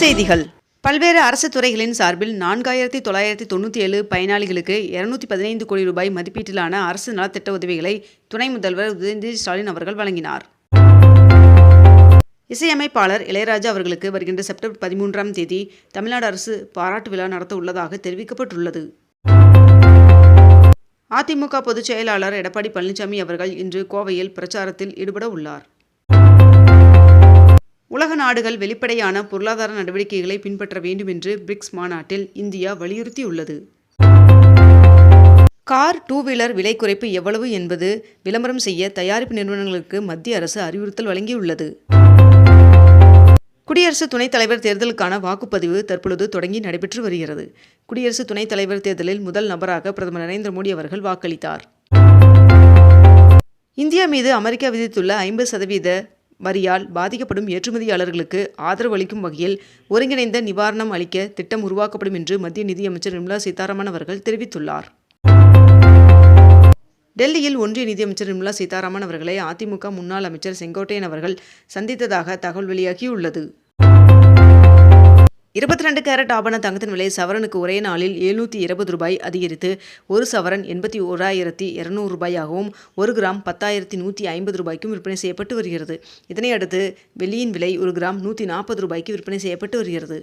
செய்திகள். பல்வேறு அரசு துறைகளின் சார்பில் நான்காயிரத்தி தொள்ளாயிரத்தி தொண்ணூற்றி ஏழு பயனாளிகளுக்கு இருநூத்தி பதினைந்து கோடி ரூபாய் மதிப்பீட்டிலான அரசு நலத்திட்ட உதவிகளை துணை முதல்வர் உதயநிதி ஸ்டாலின் அவர்கள் வழங்கினார். இசையமைப்பாளர் இளையராஜா அவர்களுக்கு வருகின்ற செப்டம்பர் பதிமூன்றாம் தேதி தமிழ்நாடு அரசு பாராட்டு விழா நடத்த உள்ளதாக தெரிவிக்கப்பட்டுள்ளது. அதிமுக பொதுச் செயலாளர் எடப்பாடி பழனிசாமி அவர்கள் இன்று கோவையில் பிரச்சாரத்தில் ஈடுபட உள்ளார். உலக நாடுகள் வெளிப்படையான பொருளாதார நடவடிக்கைகளை பின்பற்ற வேண்டும் என்று பிரிக்ஸ் மாநாட்டில் இந்தியா வலியுறுத்தியுள்ளது. கார் டூ வீலர் விலை குறைப்பு எவ்வளவு என்பது விளம்பரம் செய்ய தயாரிப்பு நிறுவனங்களுக்கு மத்திய அரசு அறிவுறுத்தல் வழங்கியுள்ளது. குடியரசு துணைத் தலைவர் தேர்தலுக்கான வாக்குப்பதிவு தற்பொழுது தொடங்கி நடைபெற்று வருகிறது. குடியரசு துணைத் தலைவர் தேர்தலில் முதல் நபராக பிரதமர் நரேந்திர மோடி அவர்கள் வாக்களித்தார். இந்தியா மீது அமெரிக்கா விதித்துள்ள ஐம்பது சதவீத வரியால் பாதிக்கப்படும் ஏற்றுமதியாளர்களுக்கு ஆதரவு அளிக்கும் வகையில் ஒருங்கிணைந்த நிவாரணம் அளிக்க திட்டம் உருவாக்கப்படும் என்று மத்திய நிதியமைச்சர் நிர்மலா சீதாராமன் அவர்கள் தெரிவித்துள்ளார். டெல்லியில் ஒன்றிய நிதியமைச்சர் நிர்மலா சீதாராமன் அவர்களை அதிமுக முன்னாள் அமைச்சர் செங்கோட்டையன் அவர்கள் சந்தித்ததாக தகவல் வெளியாகியுள்ளது. இருபத்தி ரெண்டு கேரட் ஆபண தங்கத்தின் விலை சவரனுக்கு ஒரே நாளில் எழுநூற்றி இருபது ரூபாய் அதிகரித்து ஒரு சவரன் எண்பத்தி ஓராயிரத்தி இரநூறு ரூபாயாகவும் ஒரு கிராம் பத்தாயிரத்தி நூற்றி ஐம்பது ரூபாய்க்கும் விற்பனை செய்யப்பட்டு வருகிறது. இதனையடுத்து வெள்ளியின் விலை ஒரு கிராம் நூற்றி நாற்பது ரூபாய்க்கு விற்பனை செய்யப்பட்டு வருகிறது.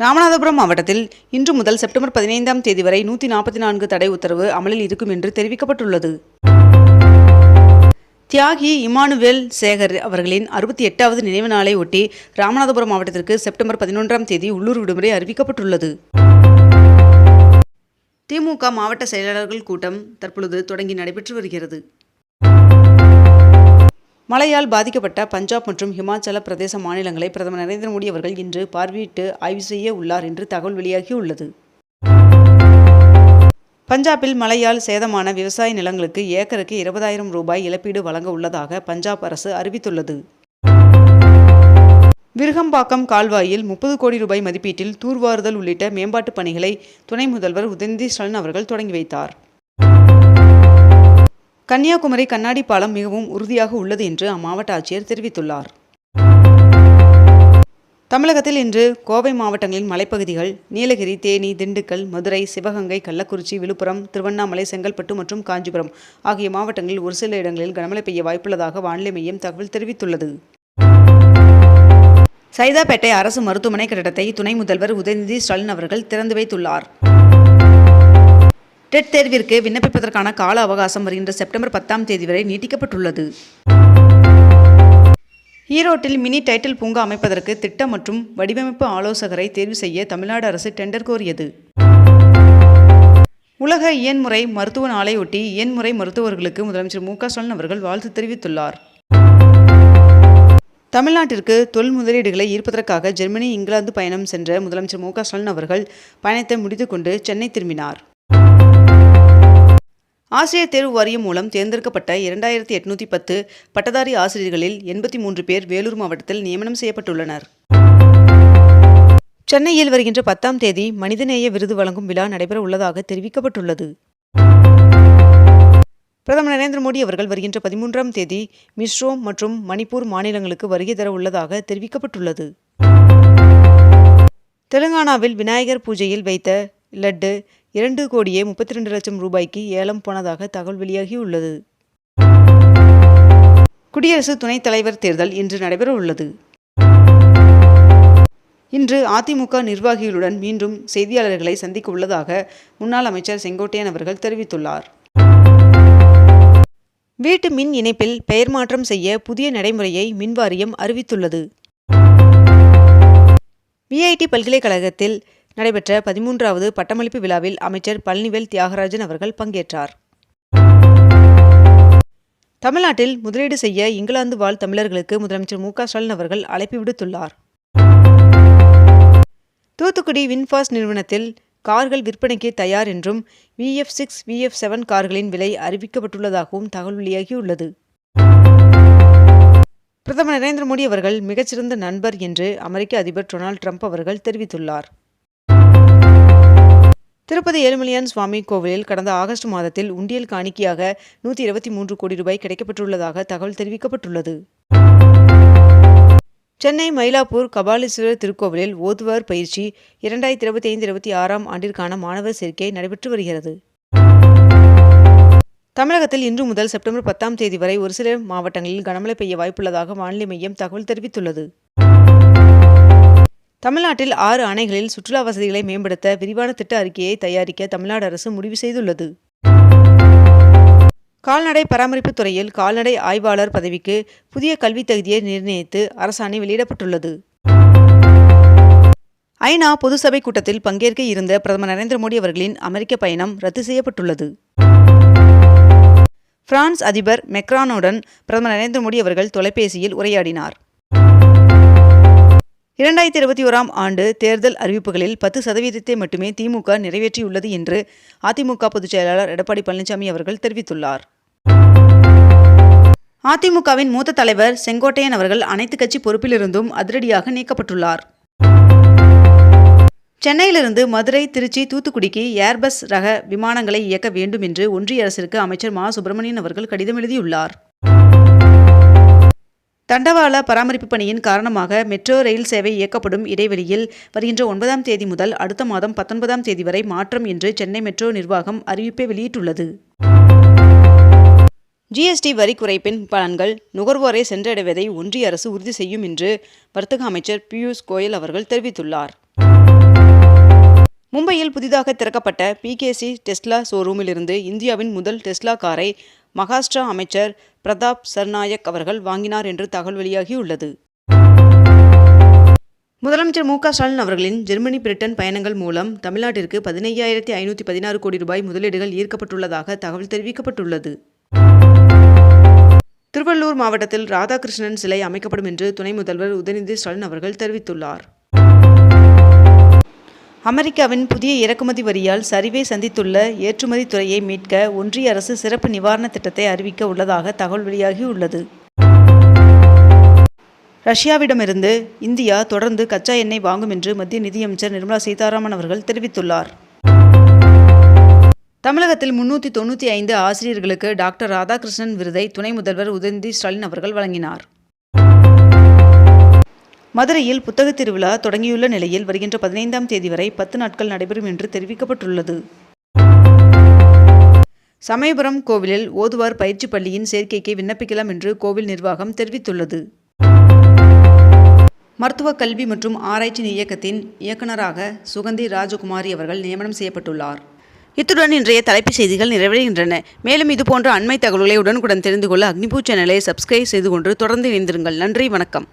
ராமநாதபுரம் மாவட்டத்தில் இன்று முதல் செப்டம்பர் பதினைந்தாம் தேதி வரை நூற்றி நாற்பத்தி நான்கு தடை உத்தரவு அமலில் இருக்கும் என்று தெரிவிக்கப்பட்டுள்ளது. தியாகி இமானுவேல் சேகர் அவர்களின் அறுபத்தி எட்டாவது நினைவு நாளை ஒட்டி ராமநாதபுரம் மாவட்டத்திற்கு செப்டம்பர் பதினொன்றாம் தேதி உள்ளூர் விடுமுறை அறிவிக்கப்பட்டுள்ளது. திமுக மாவட்ட செயலாளர்கள் கூட்டம் தற்பொழுது தொடங்கி நடைபெற்று வருகிறது. மழையால் பாதிக்கப்பட்ட பஞ்சாப் மற்றும் ஹிமாச்சல பிரதேச மாநிலங்களை பிரதமர் நரேந்திர மோடி அவர்கள் இன்று பார்வையிட்டு ஆய்வு செய்ய உள்ளார் என்று தகவல் வெளியாகியுள்ளது. பஞ்சாபில் மழையால் சேதமான விவசாய நிலங்களுக்கு ஏக்கருக்கு இருபதாயிரம் ரூபாய் இழப்பீடு வழங்க உள்ளதாக பஞ்சாப் அரசு அறிவித்துள்ளது. விருகம்பாக்கம் கால்வாயில் முப்பது கோடி ரூபாய் மதிப்பீட்டில் தூர்வாறுதல் உள்ளிட்ட மேம்பாட்டுப் பணிகளை துணை முதல்வர் உதயநிதி ஸ்டாலின் அவர்கள் தொடங்கி வைத்தார். கன்னியாகுமரி கண்ணாடி பாலம் மிகவும் உறுதியாக உள்ளது என்று அம்மாவட்ட ஆட்சியர் தெரிவித்துள்ளார். தமிழகத்தில் இன்று கோவை மாவட்டங்களின் மலைப்பகுதிகள் நீலகிரி தேனி திண்டுக்கல் மதுரை சிவகங்கை கள்ளக்குறிச்சி விழுப்புரம் திருவண்ணாமலை செங்கல்பட்டு மற்றும் காஞ்சிபுரம் ஆகிய மாவட்டங்களில் ஒரு சில இடங்களில் கனமழை பெய்ய வாய்ப்புள்ளதாக வானிலை மையம் தகவல் தெரிவித்துள்ளது. சைதாப்பேட்டை அரசு மருத்துவமனை கட்டடத்தை துணை முதல்வர் உதயநிதி ஸ்டாலின் அவர்கள் திறந்து வைத்துள்ளார். டெட் தேர்விற்கு விண்ணப்பிப்பதற்கான கால அவகாசம் வருகின்ற செப்டம்பர் பத்தாம் தேதி வரை நீட்டிக்கப்பட்டுள்ளது. ஈரோட்டில் மினி டைட்டில் பூங்கா அமைப்பதற்கு திட்டம் மற்றும் வடிவமைப்பு ஆலோசகரை தேர்வு செய்ய தமிழ்நாடு அரசு டெண்டர் கோரியது. உலக இயன்முறை மருத்துவ நாளையொட்டி இயன்முறை மருத்துவர்களுக்கு முதலமைச்சர் மு க ஸ்டாலின் அவர்கள் வாழ்த்து தெரிவித்துள்ளார். தமிழ்நாட்டிற்கு தொழில் முதலீடுகளை ஈர்ப்பதற்காக ஜெர்மனி இங்கிலாந்து பயணம் சென்ற முதலமைச்சர் மு க ஸ்டாலின் அவர்கள் பயணத்தை முடித்துக்கொண்டு சென்னை திரும்பினார். ஆசிரியர் தேர்வு வாரியம் மூலம் தேர்ந்தெடுக்கப்பட்ட இரண்டாயிரத்தி எட்நூற்றி பத்து பட்டதாரி ஆசிரியர்களில் எண்பத்தி மூன்று பேர் வேலூர் மாவட்டத்தில் நியமனம் செய்யப்பட்டுள்ளனர். சென்னையில் வருகின்ற பத்தாம் தேதி மனிதநேய விருது வழங்கும் விழா நடைபெற உள்ளதாக தெரிவிக்கப்பட்டுள்ளது. பிரதமர் நரேந்திர மோடி அவர்கள் வருகின்ற பதிமூன்றாம் தேதி மிஸ்ரோ மற்றும் மணிப்பூர் மாநிலங்களுக்கு வருகை தர உள்ளதாக தெரிவிக்கப்பட்டுள்ளது. தெலுங்கானாவில் விநாயகர் பூஜையில் வைத்த லட்டு இரண்டு கோடியே முப்பத்தி ரெண்டு லட்சம் ரூபாய்க்கு ஏலம் போனதாக தகவல் வெளியாகியுள்ளது. குடியரசு துணைத் தலைவர் தேர்தல் இன்று நடைபெற உள்ளது இன்று அதிமுக நிர்வாகிகளுடன் மீண்டும் செய்தியாளர்களை சந்திக்க உள்ளதாக முன்னாள் அமைச்சர் செங்கோட்டையன் அவர்கள் தெரிவித்துள்ளார். வீட்டு மின் இணைப்பில் பெயர் மாற்றம் செய்ய புதிய நடைமுறையை மின்வாரியம் அறிவித்துள்ளது. விஐடி பல்கலைக்கழகத்தில் நடைபெற்ற பதிமூன்றாவது பட்டமளிப்பு விழாவில் அமைச்சர் பழனிவேல் தியாகராஜன் அவர்கள் பங்கேற்றார். தமிழ்நாட்டில் முதலீடு செய்ய இங்கிலாந்து வாழ் தமிழர்களுக்கு முதலமைச்சர் மு ஸ்டாலின் அவர்கள் அழைப்பு விடுத்துள்ளார். தூத்துக்குடி வின்ஃபாஸ்ட் நிறுவனத்தில் கார்கள் விற்பனைக்கு தயார் என்றும் விஎஃப் சிக்ஸ் விஎஃப் செவன் கார்களின் விலை அறிவிக்கப்பட்டுள்ளதாகவும் தகவல் வெளியாகியுள்ளது. பிரதமர் நரேந்திர மோடி அவர்கள் மிகச்சிறந்த நண்பர் என்று அமெரிக்க அதிபர் டொனால்ட் ட்ரம்ப் அவர்கள் தெரிவித்துள்ளார். திருப்பதி ஏழுமலையான் சுவாமி கோவிலில் கடந்த ஆகஸ்ட் மாதத்தில் உண்டியல் காணிக்கையாக நூற்றி இருபத்தி மூன்று கோடி ரூபாய் கிடைக்கப்பட்டுள்ளதாக தகவல் தெரிவிக்கப்பட்டுள்ளது. சென்னை மயிலாப்பூர் கபாலீஸ்வரர் திருக்கோவிலில் ஓதுவார் பயிற்சி இரண்டாயிரத்தி இருபத்தி ஐந்து இருபத்தி ஆறாம் ஆண்டிற்கான மாணவர் சேர்க்கை நடைபெற்று வருகிறது. தமிழகத்தில் இன்று முதல் செப்டம்பர் பத்தாம் தேதி வரை ஒரு சில மாவட்டங்களில் கனமழை பெய்ய வாய்ப்புள்ளதாக வானிலை மையம் தகவல் தெரிவித்துள்ளது. தமிழ்நாட்டில் ஆறு அணைகளில் சுற்றுலா வசதிகளை மேம்படுத்த விரிவான திட்ட அறிக்கையை தயாரிக்க தமிழ்நாடு அரசு முடிவு செய்துள்ளது. கால்நடை பராமரிப்பு துறையில் கால்நடை ஆய்வாளர் பதவிக்கு புதிய கல்வித் தகுதியை நிர்ணயித்து அரசாணை வெளியிடப்பட்டுள்ளது. ஐநா பொதுசபை கூட்டத்தில் பங்கேற்க இருந்த பிரதமர் நரேந்திர மோடி அவர்களின் அமெரிக்க பயணம் ரத்து செய்யப்பட்டுள்ளது. பிரான்ஸ் அதிபர் மெக்ரானுடன் பிரதமர் நரேந்திர மோடி அவர்கள் தொலைபேசியில் உரையாடினார். இரண்டாயிரத்தி இருபத்தி ஓராம் ஆண்டு தேர்தல் அறிவிப்புகளில் பத்து சதவீதத்தை மட்டுமே திமுக நிறைவேற்றியுள்ளது என்று அதிமுக பொதுச் செயலாளர் எடப்பாடி பழனிசாமி அவர்கள் தெரிவித்துள்ளார். அதிமுகவின் மூத்த தலைவர் செங்கோட்டையன் அவர்கள் அனைத்து கட்சி பொறுப்பிலிருந்தும் அதிரடியாக நீக்கப்பட்டுள்ளார். சென்னையிலிருந்து மதுரை திருச்சி தூத்துக்குடிக்கு ஏர்பஸ் ரக விமானங்களை இயக்க வேண்டும் என்று ஒன்றிய அரசிற்கு அமைச்சர் மா. சுப்பிரமணியன் அவர்கள் கடிதம் எழுதியுள்ளார். தண்டவாள பராமரிப்பு பணியின் காரணமாக மெட்ரோ ரயில் சேவை இயக்கப்படும் இடைவெளியில் வருகின்ற ஒன்பதாம் தேதி முதல் அடுத்த மாதம் பத்தொன்பதாம் தேதி வரை மாற்றம் என்று சென்னை மெட்ரோ நிர்வாகம் அறிவிப்பை வெளியிட்டுள்ளது. ஜிஎஸ்டி வரி குறைப்பின் பலன்கள் நுகர்வோரை சென்றடைவதை ஒன்றிய அரசு உறுதி செய்யும் என்று வர்த்தக அமைச்சர் பியூஷ் கோயல் அவர்கள் தெரிவித்துள்ளார். மும்பையில் புதிதாக திறக்கப்பட்ட பிகேசி டெஸ்லா ஷோரூமிலிருந்து இந்தியாவின் முதல் டெஸ்லா காரை மகாராஷ்டிரா அமைச்சர் பிரதாப் சர்நாயக் அவர்கள் வாங்கினார் என்று தகவல் வெளியாகியுள்ளது. முதலமைச்சர் மு க ஸ்டாலின் அவர்களின் ஜெர்மனி பிரிட்டன் பயணங்கள் மூலம் தமிழ்நாட்டிற்கு பதினையாயிரத்தி ஐநூற்றி பதினாறு கோடி ரூபாய் முதலீடுகள் ஈர்க்கப்பட்டுள்ளதாக தகவல் தெரிவிக்கப்பட்டுள்ளது. திருவள்ளூர் மாவட்டத்தில் ராதாகிருஷ்ணன் சிலை அமைக்கப்படும் என்று துணை முதல்வர் உதயநிதி ஸ்டாலின் அவர்கள் தெரிவித்துள்ளார். அமெரிக்காவின் புதிய இறக்குமதி வரியால் சரிவை சந்தித்துள்ள ஏற்றுமதி துறையை மீட்க ஒன்றிய அரசு சிறப்பு நிவாரண திட்டத்தை அறிவிக்க உள்ளதாக தகவல் வெளியாகியுள்ளது ரஷ்யாவிடமிருந்து இந்தியா தொடர்ந்து கச்சா எண்ணெய் வாங்கும் என்று மத்திய நிதியமைச்சர் நிர்மலா சீதாராமன் அவர்கள் தெரிவித்துள்ளார். தமிழகத்தில் முன்னூற்றி தொண்ணூற்றி ஐந்து ஆசிரியர்களுக்கு டாக்டர் ராதாகிருஷ்ணன் விருதை துணை முதல்வர் உதயநிதி ஸ்டாலின் அவர்கள் வழங்கினார். மதுரையில் புத்தக திருவிழா தொடங்கியுள்ள நிலையில் வருகின்ற பதினைந்தாம் தேதி வரை பத்து நாட்கள் நடைபெறும் என்று தெரிவிக்கப்பட்டுள்ளது. சமயபுரம் கோவிலில் ஓதுவார் பயிற்சி பள்ளியின் சேர்க்கைக்கு விண்ணப்பிக்கலாம் என்று கோவில் நிர்வாகம் தெரிவித்துள்ளது. மருத்துவ கல்வி மற்றும் ஆராய்ச்சி இயக்கத்தின் இயக்குநராக சுகந்தி ராஜகுமாரி அவர்கள் நியமனம் செய்யப்பட்டுள்ளார். இத்துடன் இன்றைய தலைப்புச் செய்திகள் நிறைவடைகின்றன. மேலும் இதுபோன்ற அண்மை தகவல்களை உடனுக்குடன் தெரிந்து கொள்ள அக்னிபூ சேனலை சப்ஸ்கிரைப் செய்து கொண்டு தொடர்ந்து இணைந்திருங்கள். நன்றி வணக்கம்.